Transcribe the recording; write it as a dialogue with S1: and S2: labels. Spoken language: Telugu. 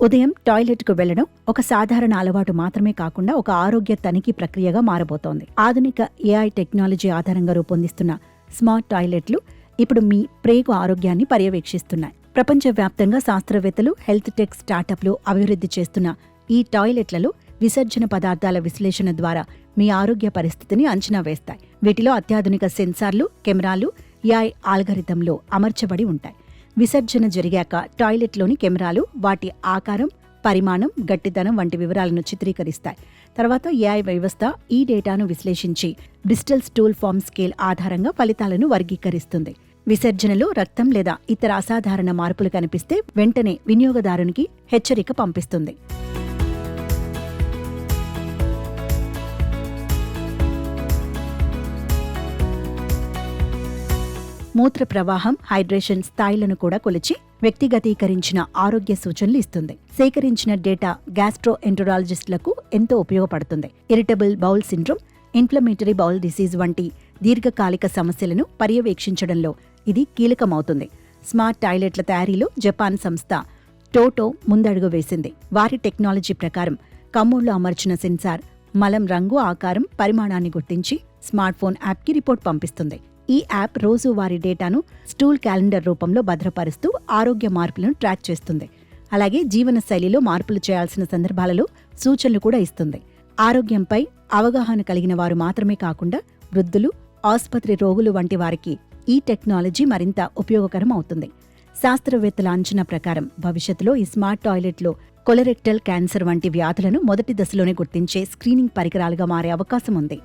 S1: ఉదయం టాయిలెట్కు వెళ్ళడం ఒక సాధారణ అలవాటు మాత్రమే కాకుండా ఒక ఆరోగ్య తనిఖీ ప్రక్రియగా మారబోతోంది. ఆధునిక ఏఐ టెక్నాలజీ ఆధారంగా రూపొందిస్తున్న స్మార్ట్ టాయిలెట్లు ఇప్పుడు మీ ప్రేగు ఆరోగ్యాన్ని పర్యవేక్షిస్తున్నాయి. ప్రపంచవ్యాప్తంగా శాస్త్రవేత్తలు హెల్త్ టెక్ స్టార్టప్లు అభివృద్ధి చేస్తున్న ఈ టాయిలెట్లలో విసర్జన పదార్థాల విశ్లేషణ ద్వారా మీ ఆరోగ్య పరిస్థితిని అంచనా వేస్తాయి. వీటిలో అత్యాధునిక సెన్సార్లు కెమెరాలు ఏఐ ఆల్గరిథంలో అమర్చబడి ఉంటాయి. విసర్జన జరిగాక టాయిలెట్లోని కెమెరాలు వాటి ఆకారం పరిమాణం గట్టిదనం వంటి వివరాలను చిత్రీకరిస్తాయి. తర్వాత ఏఐ వ్యవస్థ ఈ డేటాను విశ్లేషించి బ్రిస్టల్ స్టూల్ ఫామ్ స్కేల్ ఆధారంగా ఫలితాలను వర్గీకరిస్తుంది. విసర్జనలో రక్తం లేదా ఇతర అసాధారణ మార్పులు కనిపిస్తే వెంటనే వినియోగదారునికి హెచ్చరిక పంపిస్తుంది. మూత్ర ప్రవాహం హైడ్రేషన్ స్థాయిలను కూడా కొలిచి వ్యక్తిగతీకరించిన ఆరోగ్య సూచనలు ఇస్తుంది. సేకరించిన డేటా గ్యాస్ట్రో ఎంటరాలజిస్టులకు ఎంతో ఉపయోగపడుతుంది. Irritable bowel syndrome inflammatory bowel disease వంటి దీర్ఘకాలిక సమస్యలను పర్యవేక్షించడంలో ఇది కీలకమవుతుంది. స్మార్ట్ టాయిలెట్ల తయారీలో జపాన్ సంస్థ టోటో ముందడుగు వేసింది. వారి టెక్నాలజీ ప్రకారం కమ్ముళ్ళు అమర్చిన సెన్సార్ మలం రంగు ఆకారం పరిమాణాన్ని గుర్తించి స్మార్ట్ ఫోన్ యాప్కి రిపోర్ట్ పంపిస్తుంది. ఈ యాప్ రోజువారీ డేటాను స్టూల్ క్యాలెండర్ రూపంలో భద్రపరుస్తూ ఆరోగ్య మార్పులను ట్రాక్ చేస్తుంది. అలాగే జీవనశైలిలో మార్పులు చేయాల్సిన సందర్భాలలో సూచనలు కూడా ఇస్తుంది. ఆరోగ్యంపై అవగాహన కలిగిన వారు మాత్రమే కాకుండా వృద్ధులు ఆసుపత్రి రోగులు వంటి వారికి ఈ టెక్నాలజీ మరింత ఉపయోగకరం అవుతుంది. శాస్త్రవేత్తల అంచనా ప్రకారం భవిష్యత్తులో ఈ స్మార్ట్ టాయిలెట్లో కొలరెక్టల్ క్యాన్సర్ వంటి వ్యాధులను మొదటి దశలోనే గుర్తించే స్క్రీనింగ్ పరికరాలుగా మారే అవకాశం ఉంది.